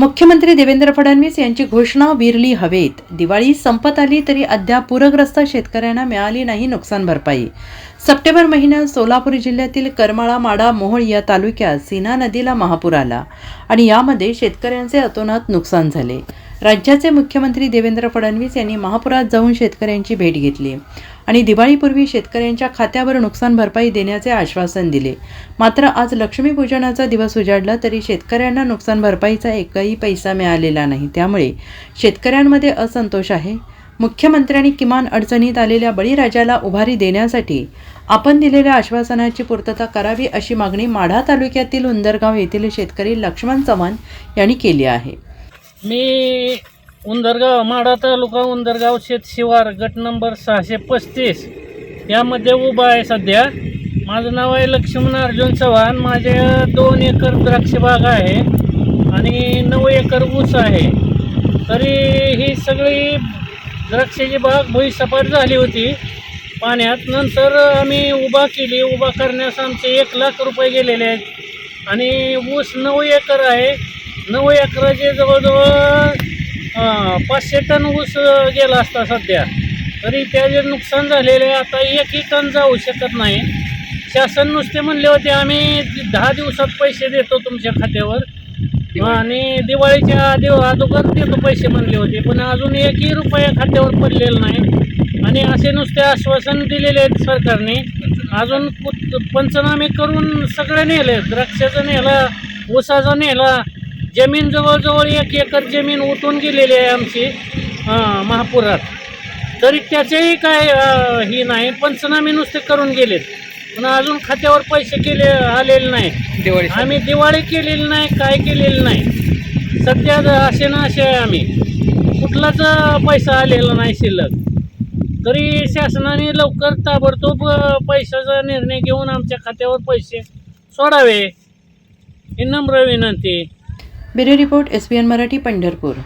मुख्यमंत्री देवेंद्र फडणवीस यांची घोषणा विरली हवेत. दिवाळी संपत आली तरी अद्याप पूरग्रस्त शेतकऱ्यांना मिळाली नाही नुकसान भरपाई. सप्टेंबर महिन्यात सोलापूर जिल्ह्यातील करमाळा माडा मोहोळ या तालुक्यात सीना नदीला महापूर आला आणि यामध्ये शेतकऱ्यांचे अतोनात नुकसान झाले. राज्याचे मुख्यमंत्री देवेंद्र फडणवीस यांनी महापुरात जाऊन शेतकऱ्यांची भेट घेतली आणि दिवाळीपूर्वी शेतकऱ्यांच्या खात्यावर नुकसान भरपाई देण्याचे आश्वासन दिले. मात्र आज लक्ष्मीपूजनाचा दिवस उजाडला तरी शेतकऱ्यांना नुकसान भरपाईचा एकही पैसा मिळालेला नाही. त्यामुळे शेतकऱ्यांमध्ये असंतोष आहे. मुख्यमंत्र्यांनी किमान अडचणीत आलेल्या बळीराजाला उभारी देण्यासाठी आपण दिलेल्या आश्वासनाची पूर्तता करावी अशी मागणी माढा तालुक्यातील उंदरगाव येथील शेतकरी लक्ष्मण चव्हाण यांनी केली आहे. मी उंदरगाव माढा तालुका उंदरगाव शेत शिवार गट नंबर सहाशे पस्तीस. यामध्ये उभा आहे सध्या. माझं नाव आहे लक्ष्मण अर्जुन चव्हाण. माझे दोन एकर द्राक्ष बाग आहे आणि नऊ एकर ऊस आहे. तरी ही सगळी द्राक्षाची बाग भुईसपाट झाली होती पाण्यात. नंतर आम्ही उभा केली. उभा करण्यास आमचे एक लाख रुपये गेलेले आहेत. आणि ऊस नऊ एकर आहे. नऊ एकराचे जवळजवळ पाचशे टन ऊस गेला असता सध्या. तरी त्याचे नुकसान झालेले. आता एकही टन जाऊ शकत नाही. शासन नुसते म्हणले होते आम्ही दहा दिवसात पैसे देतो तुमच्या खात्यावर. आणि दिवाळीच्या आधी अगोदर देतो पैसे म्हणले होते पण अजून एकही रुपया खात्यावर पडलेला नाही. आणि असे नुसते आश्वासन दिलेले आहेत सरकारने. अजून पंचनामे करून सगळं नेलं द्राक्षाचं नेलं ऊसाचं नेला जमीन जवळजवळ एक एकर जमीन उठून गेलेली आहे आमची महापुरात. तरी त्याचेही काय ही नाही पंचनामे नुसते करून गेलेत. पण अजून खात्यावर पैसे केले आलेले नाही. दिवाळी आम्ही दिवाळी केलेली नाही काय केलेलं नाही. सध्या असे ना असे आहे आम्ही. कुठलाच पैसा आलेला नाही शिल्लक. तरी शासनाने लवकर ताबडतोब पैशाचा निर्णय घेऊन आमच्या खात्यावर पैसे सोडावे. ही नम्र विनंती. Bureau report S Marathi Pandharpur